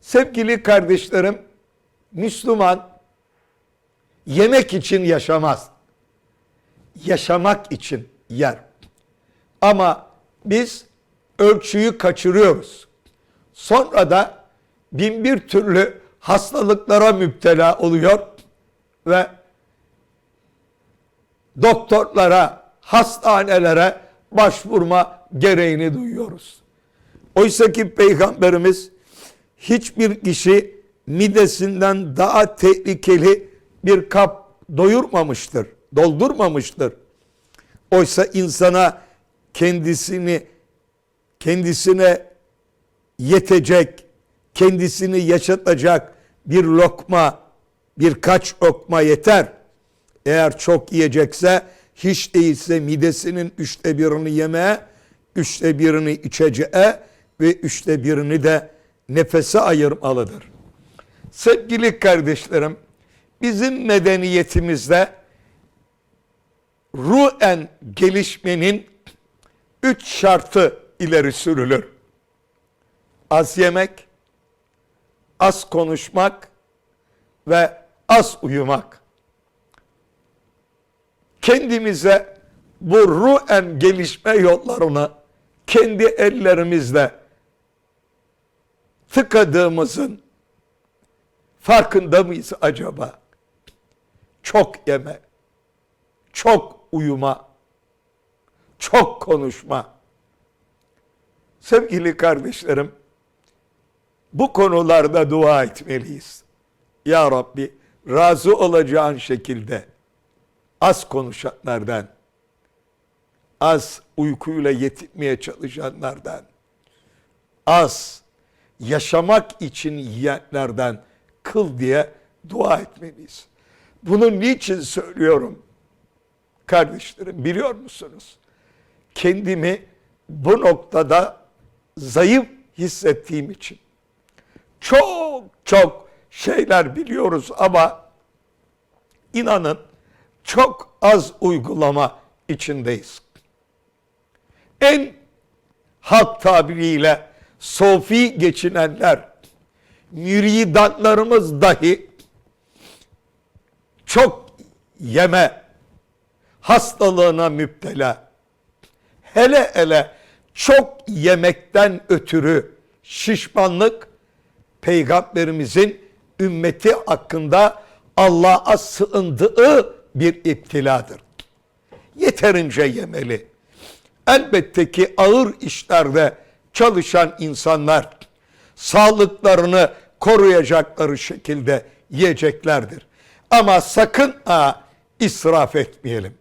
Sevgili kardeşlerim, Müslüman yemek için yaşamaz. Yaşamak için yer. Ama biz ölçüyü kaçırıyoruz. Sonra da bin bir türlü hastalıklara müptela oluyor ve doktorlara, hastanelere başvurma gereğini duyuyoruz. Oysa ki Peygamberimiz hiçbir kişi midesinden daha tehlikeli bir kap doyurmamıştır, doldurmamıştır. Oysa insana kendisini kendisine yetecek, kendisini yaşatacak bir lokma, birkaç lokma yeter. Eğer çok yiyecekse hiç değilse midesinin üçte birini yemeye, üçte birini içeceğe ve üçte birini de nefese ayırmalıdır. Sevgili kardeşlerim, bizim medeniyetimizde ruhen gelişmenin üç şartı ileri sürülür. Az yemek, az konuşmak ve az uyumak. Kendimize bu ruhen gelişme yollarını kendi ellerimizle tıkadığımızın farkında mıyız acaba? Çok yeme, çok uyuma, çok konuşma. Sevgili kardeşlerim, bu konularda dua etmeliyiz. Ya Rabbi razı olacağın şekilde az konuşanlardan, az uykuyla yetinmeye çalışanlardan, az yaşamak için yiyenlerden kıl diye dua etmeliyiz. Bunu niçin söylüyorum? Kardeşlerim biliyor musunuz? Kendimi bu noktada zayıf hissettiğim için çok çok şeyler biliyoruz ama inanın çok az uygulama içindeyiz. En halk tabiriyle sofi geçinenler, müridanlarımız dahi çok yeme hastalığına müptela. Hele hele çok yemekten ötürü şişmanlık peygamberimizin ümmeti hakkında Allah'a sığındığı bir iptiladır. Yeterince yemeli. Elbette ki ağır işlerde çalışan insanlar sağlıklarını koruyacakları şekilde yiyeceklerdir. Ama sakın ha israf etmeyelim.